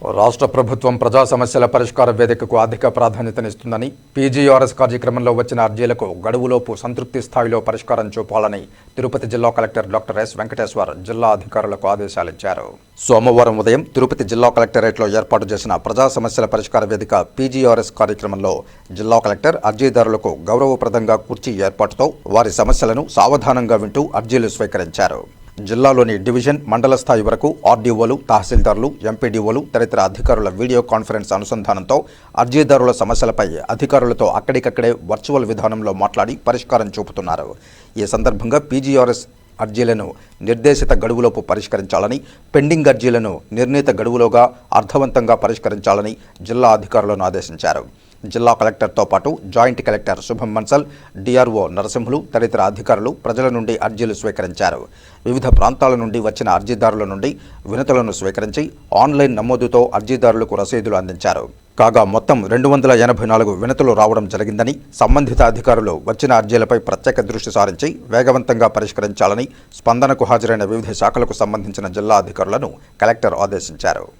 రాష్ట్ర ప్రభుత్వం ప్రజా సమస్యల పరిష్కార వేదికకు అధిక ప్రాధాన్యతనిస్తుందని పీజీఆర్ఎస్ కార్యక్రమంలో వచ్చిన అర్జీలకు గడువులోపు సంతృప్తి స్థాయిలో పరిష్కారం చూపాలని తిరుపతి జిల్లా కలెక్టర్ డాక్టర్ ఎస్ వెంకటేశ్వర్ జిల్లా అధికారులకు ఆదేశాలిచ్చారు. సోమవారం ఉదయం తిరుపతి జిల్లా కలెక్టరేట్లో ఏర్పాటు చేసిన ప్రజా సమస్యల పరిష్కార వేదిక పీజీఆర్ఎస్ కార్యక్రమంలో జిల్లా కలెక్టర్ అర్జీదారులకు గౌరవప్రదంగా కుర్చీ ఏర్పాటుతో వారి సమస్యలను సావధానంగా వింటూ అర్జీలు స్వీకరించారు. జిల్లాలోని డివిజన్ మండల స్థాయి వరకు ఆర్డీఓలు తహసీల్దార్లు ఎంపీడీఓలు తదితర అధికారుల వీడియో కాన్ఫరెన్స్ అనుసంధానంతో అర్జీదారుల సమస్యలపై అధికారులతో అక్కడికక్కడే వర్చువల్ విధానంలో మాట్లాడి పరిష్కారం చూపుతున్నారు. ఈ సందర్భంగా పీజీఆర్ఎస్ అర్జీలను నిర్దేశిత గడువులోపు పరిష్కరించాలని పెండింగ్ అర్జీలను నిర్ణీత గడువులోగా అర్థవంతంగా పరిష్కరించాలని జిల్లా అధికారులను ఆదేశించారు. జిల్లా కలెక్టర్తో పాటు జాయింట్ కలెక్టర్ శుభం మన్సల్ డిఆర్ఓ నరసింహులు తదితర అధికారులు ప్రజల నుండి అర్జీలు స్వీకరించారు. వివిధ ప్రాంతాల నుండి వచ్చిన అర్జీదారుల నుండి వినతులను స్వీకరించి ఆన్లైన్ నమోదుతో అర్జీదారులకు రసీదులు అందించారు. కాగా మొత్తం రెండు వందల ఎనభై నాలుగు వినతులు రావడం జరిగిందని సంబంధిత అధికారులు వచ్చిన అర్జీలపై ప్రత్యేక దృష్టి సారించి వేగవంతంగా పరిష్కరించాలని స్పందనకు హాజరైన వివిధ శాఖలకు సంబంధించిన జిల్లా అధికారులను కలెక్టర్ ఆదేశించారు.